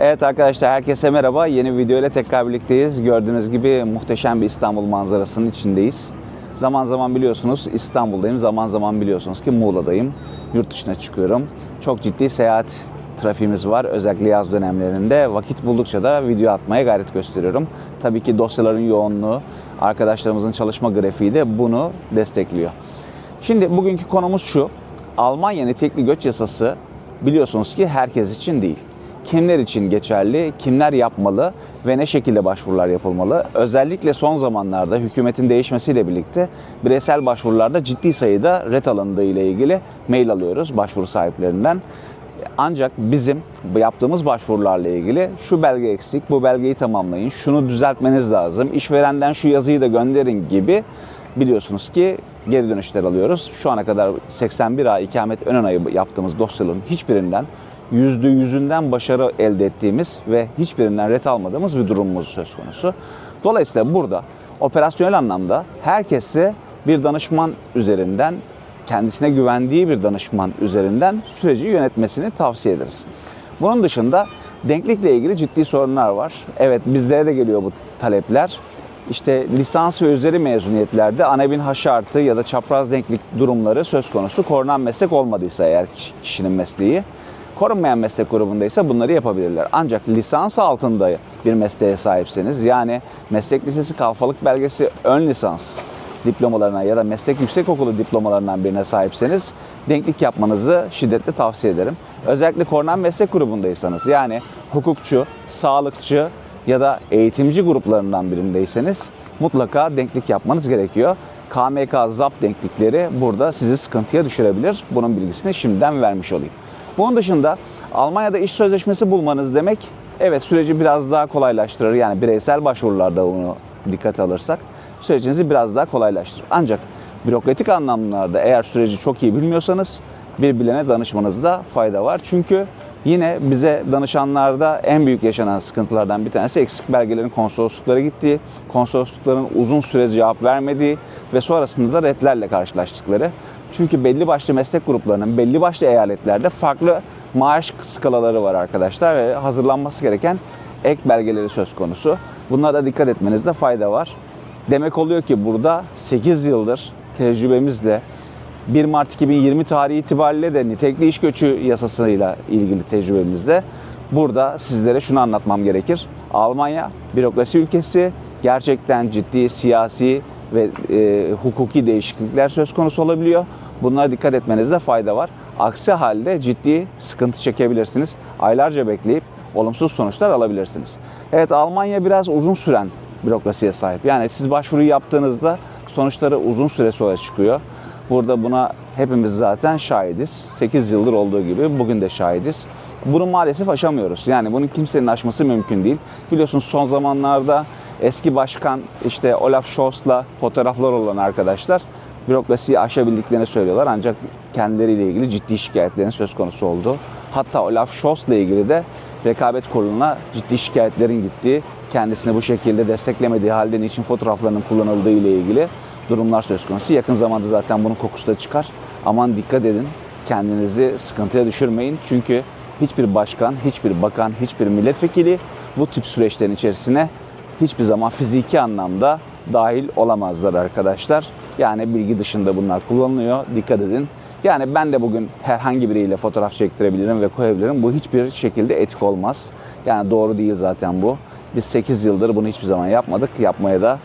Evet arkadaşlar herkese merhaba. Yeni video ile tekrar birlikteyiz. Gördüğünüz gibi muhteşem bir İstanbul manzarasının içindeyiz. Zaman zaman biliyorsunuz İstanbul'dayım. Zaman zaman biliyorsunuz ki Muğla'dayım. Yurt dışına çıkıyorum. Çok ciddi seyahat trafiğimiz var. Özellikle yaz dönemlerinde vakit buldukça da video atmaya gayret gösteriyorum. Tabii ki dosyaların yoğunluğu, arkadaşlarımızın çalışma grafiği de bunu destekliyor. Şimdi bugünkü konumuz şu. Almanya nitekli göç yasası biliyorsunuz ki herkes için değil. Kimler için geçerli, kimler yapmalı ve ne şekilde başvurular yapılmalı? Özellikle son zamanlarda hükümetin değişmesiyle birlikte bireysel başvurularda ciddi sayıda ret alındığı ile ilgili mail alıyoruz başvuru sahiplerinden. Ancak bizim yaptığımız başvurularla ilgili şu belge eksik, bu belgeyi tamamlayın, şunu düzeltmeniz lazım, işverenden şu yazıyı da gönderin gibi biliyorsunuz ki geri dönüşler alıyoruz. Şu ana kadar 81 ay ikamet ön onayı yaptığımız dosyaların hiçbirinden yüzde yüzünden başarı elde ettiğimiz ve hiçbirinden ret almadığımız bir durumumuz söz konusu. Dolayısıyla burada operasyonel anlamda herkese bir danışman üzerinden kendisine güvendiği bir danışman üzerinden süreci yönetmesini tavsiye ederiz. Bunun dışında denklikle ilgili ciddi sorunlar var. Evet bizlere de geliyor bu talepler. İşte lisans ve üzeri mezuniyetlerde anabin H artı ya da çapraz denklik durumları söz konusu. Korunan meslek olmadıysa eğer kişinin mesleği. Korunmayan meslek grubundaysa bunları yapabilirler. Ancak lisans altında bir mesleğe sahipseniz yani meslek lisesi kalfalık belgesi ön lisans diplomalarına ya da meslek yüksekokulu diplomalarından birine sahipseniz denklik yapmanızı şiddetle tavsiye ederim. Özellikle korunan meslek grubundaysanız yani hukukçu, sağlıkçı ya da eğitimci gruplarından birindeyseniz mutlaka denklik yapmanız gerekiyor. KMK ZAP denklikleri burada sizi sıkıntıya düşürebilir. Bunun bilgisini şimdiden vermiş olayım. Bunun dışında Almanya'da iş sözleşmesi bulmanız demek evet süreci biraz daha kolaylaştırır. Yani bireysel başvurularda bunu dikkate alırsak sürecinizi biraz daha kolaylaştırır. Ancak bürokratik anlamlarda eğer süreci çok iyi bilmiyorsanız bir bilene danışmanızda fayda var. Çünkü yine bize danışanlarda en büyük yaşanan sıkıntılardan bir tanesi eksik belgelerin konsolosluklara gittiği, konsoloslukların uzun süre cevap vermediği ve sonrasında da retlerle karşılaştıkları. Çünkü belli başlı meslek gruplarının belli başlı eyaletlerde farklı maaş skalaları var arkadaşlar ve hazırlanması gereken ek belgeleri söz konusu. Bunlara da dikkat etmenizde fayda var. Demek oluyor ki burada 8 yıldır tecrübemizle 1 Mart 2020 tarihi itibariyle de nitekli iş göçü yasasıyla ilgili tecrübemizde burada sizlere şunu anlatmam gerekir. Almanya bürokrasi ülkesi gerçekten ciddi siyasi ve e, hukuki değişiklikler söz konusu olabiliyor. Bunlara dikkat etmenizde fayda var. Aksi halde ciddi sıkıntı çekebilirsiniz. Aylarca bekleyip olumsuz sonuçlar alabilirsiniz. Evet Almanya biraz uzun süren bürokrasiye sahip. Yani siz başvuru yaptığınızda sonuçları uzun süre sonra çıkıyor. Burada buna hepimiz zaten şahidiz. 8 yıldır olduğu gibi bugün de şahidiz. Bunu maalesef aşamıyoruz. Yani bunu kimsenin aşması mümkün değil. Biliyorsunuz son zamanlarda eski başkan işte Olaf Scholz'la fotoğraflar olan arkadaşlar bürokrasiyi aşabildiklerini söylüyorlar. Ancak kendileriyle ilgili ciddi şikayetlerin söz konusu oldu. Hatta Olaf Scholz'la ilgili de rekabet kuruluna ciddi şikayetlerin gittiği, kendisini bu şekilde desteklemediği halde niçin fotoğraflarının kullanıldığı ile ilgili durumlar söz konusu. Yakın zamanda zaten bunun kokusu da çıkar. Aman dikkat edin. Kendinizi sıkıntıya düşürmeyin. Çünkü hiçbir başkan, hiçbir bakan, hiçbir milletvekili bu tip süreçlerin içerisine hiçbir zaman fiziki anlamda dahil olamazlar arkadaşlar. Yani bilgi dışında bunlar kullanılıyor. Dikkat edin. Yani ben de bugün herhangi biriyle fotoğraf çektirebilirim ve koyabilirim. Bu hiçbir şekilde etik olmaz. Yani doğru değil zaten bu. Biz 8 yıldır bunu hiçbir zaman yapmadık. Yapmaya da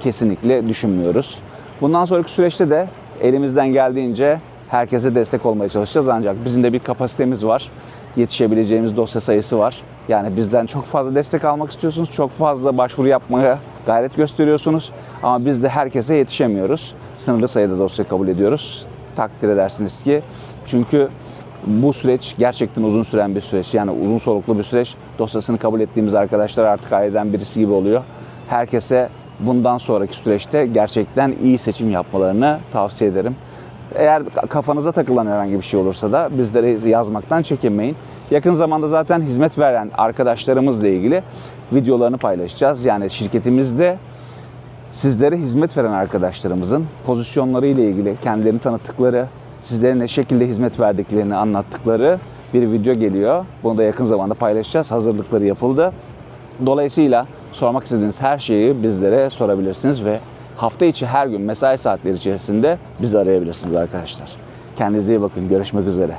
kesinlikle düşünmüyoruz. Bundan sonraki süreçte de elimizden geldiğince herkese destek olmaya çalışacağız. Ancak bizim de bir kapasitemiz var. Yetişebileceğimiz dosya sayısı var. Yani bizden çok fazla destek almak istiyorsunuz. Çok fazla başvuru yapmaya gayret gösteriyorsunuz. Ama biz de herkese yetişemiyoruz. Sınırlı sayıda dosya kabul ediyoruz. Takdir edersiniz ki. Çünkü bu süreç gerçekten uzun süren bir süreç. Yani uzun soluklu bir süreç. Dosyasını kabul ettiğimiz arkadaşlar artık aileden birisi gibi oluyor. Herkese bundan sonraki süreçte gerçekten iyi seçim yapmalarını tavsiye ederim. Eğer kafanıza takılan herhangi bir şey olursa da bizlere yazmaktan çekinmeyin. Yakın zamanda zaten hizmet veren arkadaşlarımızla ilgili videolarını paylaşacağız. Yani şirketimizde sizlere hizmet veren arkadaşlarımızın pozisyonları ile ilgili kendilerini tanıttıkları, sizlere ne şekilde hizmet verdiklerini anlattıkları bir video geliyor. Bunu da yakın zamanda paylaşacağız. Hazırlıkları yapıldı. Dolayısıyla sormak istediğiniz her şeyi bizlere sorabilirsiniz ve hafta içi her gün mesai saatleri içerisinde bizi arayabilirsiniz arkadaşlar. Kendinize iyi bakın. Görüşmek üzere.